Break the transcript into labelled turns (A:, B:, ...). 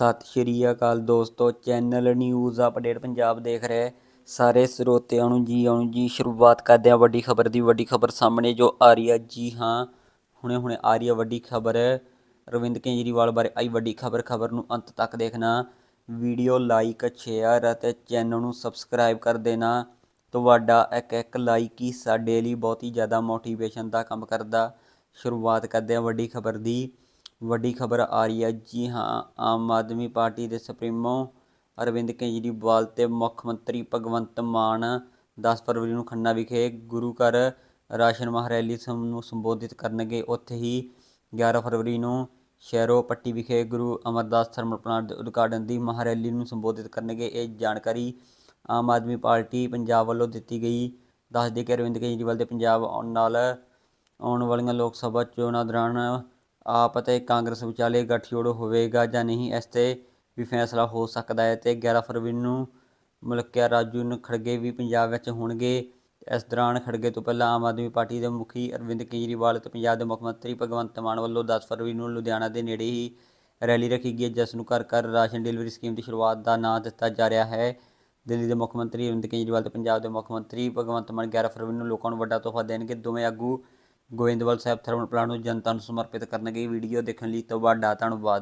A: ਸਤਿ ਸ਼੍ਰੀ ਅਕਾਲ ਦੋਸਤੋ, channel news update Punjab ਦੇਖ ਰਹੇ ਸਾਰੇ ਸਰੋਤਿਆਂ ਨੂੰ ਜੀ ਆਉਣ ਜੀ ਸ਼ੁਰੂਆਤ ਕਰਦੇ ਹਾਂ ਵੱਡੀ ਖਬਰ ਦੀ, ਵੱਡੀ ਖਬਰ ਸਾਹਮਣੇ ਜੋ ਆ ਰਹੀ ਹੈ। ਜੀ ਹਾਂ ਹੁਣੇ ਹੁਣੇ ਆ ਰਹੀ ਹੈ ਵੱਡੀ ਖਬਰ। ਅਰਵਿੰਦ ਕੇਜਰੀਵਾਲ ਬਾਰੇ ਆਈ ਵੱਡੀ ਖਬਰ ਖਬਰ ਨੂੰ ਅੰਤ ਤੱਕ ਦੇਖਣਾ। ਵੀਡੀਓ ਲਾਈਕ, ਸ਼ੇਅਰ ਅਤੇ ਚੈਨਲ ਨੂੰ ਸਬਸਕ੍ਰਾਈਬ ਕਰ ਦੇਣਾ। ਤੁਹਾਡਾ ਇੱਕ ਇੱਕ ਲਾਈਕ ਹੀ ਸਾਡੇ ਲਈ ਬਹੁਤ ਹੀ ਜ਼ਿਆਦਾ ਮੋਟੀਵੇਸ਼ਨ ਦਾ ਕੰਮ ਕਰਦਾ। ਸ਼ੁਰੂਆਤ ਕਰਦੇ ਹਾਂ ਵੱਡੀ ਖਬਰ ਦੀ। ਵੱਡੀ ਖਬਰ ਆ ਰਹੀ ਹੈ। ਜੀ ਹਾਂ, ਆਮ ਆਦਮੀ ਪਾਰਟੀ ਦੇ ਸੁਪਰੀਮੋ ਅਰਵਿੰਦ ਕੇਜਰੀਵਾਲ ਤੇ ਮੁੱਖ ਮੰਤਰੀ ਭਗਵੰਤ ਮਾਨ 10 ਫਰਵਰੀ ਨੂੰ ਖੰਨਾ ਵਿਖੇ ਗੁਰੂ ਘਰ ਰਾਸ਼ਨ ਮਹਾਰੈਲੀ ਸਮ- ਨੂੰ ਸੰਬੋਧਿਤ ਕਰਨਗੇ। ਉੱਥੇ ਹੀ 11 ਫਰਵਰੀ ਨੂੰ ਸ਼ਹਿਰੋ ਪੱਟੀ ਵਿਖੇ ਗੁਰੂ ਅਮਰਦਾਸ ਥਰਮਲ ਪਲਾਂਟ ਦੇ ਉਦਘਾਟਨ ਦੀ ਮਹਾਂ ਰੈਲੀ ਨੂੰ ਸੰਬੋਧਿਤ ਕਰਨਗੇ। ਇਹ ਜਾਣਕਾਰੀ ਆਮ ਆਦਮੀ ਪਾਰਟੀ ਪੰਜਾਬ ਵੱਲੋਂ ਦਿੱਤੀ ਗਈ। ਦੱਸਦੇ ਕਿ ਅਰਵਿੰਦ ਕੇਜਰੀਵਾਲ ਦੇ ਪੰਜਾਬ ਆਉਣ ਨਾਲ ਆਉਣ ਵਾਲੀਆਂ ਲੋਕ ਸਭਾ ਚੋਣਾਂ ਦੌਰਾਨ ਆਪ ਅਤੇ ਕਾਂਗਰਸ ਵਿਚਾਲੇ ਗੱਠਜੋੜ ਹੋਵੇਗਾ ਜਾਂ ਨਹੀਂ, ਇਸ ਤੇ ਵੀ ਫੈਸਲਾ ਹੋ ਸਕਦਾ ਹੈ ਤੇ 11 ਫਰਵਰੀ ਨੂੰ ਮਲਕਿਆ ਰਾਜੂ ਨੂੰ ਖੜਗੇ ਵੀ ਪੰਜਾਬ ਵਿੱਚ ਹੋਣਗੇ। ਇਸ ਦੌਰਾਨ ਖੜਗੇ ਤੋਂ ਪਹਿਲਾਂ ਆਮ ਆਦਮੀ ਪਾਰਟੀ ਦੇ ਮੁਖੀ ਅਰਵਿੰਦ ਕੇਜਰੀਵਾਲ ਅਤੇ ਪੰਜਾਬ ਦੇ ਮੁੱਖ ਮੰਤਰੀ ਭਗਵੰਤ ਮਾਨ ਵੱਲੋਂ 10 ਫਰਵਰੀ ਨੂੰ ਲੁਧਿਆਣਾ ਦੇ ਨੇੜੇ ਹੀ ਰੈਲੀ ਰੱਖੀ ਗਈ ਹੈ, ਜਿਸ ਨੂੰ ਘਰ ਘਰ ਰਾਸ਼ਨ ਡਿਲੀਵਰੀ ਸਕੀਮ ਦੀ ਸ਼ੁਰੂਆਤ ਦਾ ਨਾਂ ਦਿੱਤਾ ਜਾ ਰਿਹਾ ਹੈ। ਦਿੱਲੀ ਦੇ ਮੁੱਖ ਮੰਤਰੀ ਅਰਵਿੰਦ ਕੇਜਰੀਵਾਲ ਤੇ ਪੰਜਾਬ ਦੇ ਮੁੱਖ ਮੰਤਰੀ ਭਗਵੰਤ ਮਾਨ 11 ਫਰਵਰੀ ਨੂੰ ਲੋਕਾਂ ਨੂੰ ਵੱਡਾ ਤੋਹਫਾ ਦੇਣਗੇ। ਦੋਵੇਂ ਆਗੂ ਗੋਇੰਦਵਾਲ ਸਾਹਿਬ ਥਰਮਲ ਪਲਾਂਟ ਨੂੰ ਜਨਤਾ ਨੂੰ ਸਮਰਪਿਤ ਕਰਨਗੇ। ਵੀਡੀਓ ਦੇਖਣ ਲਈ ਤੁਹਾਡਾ ਧੰਨਵਾਦ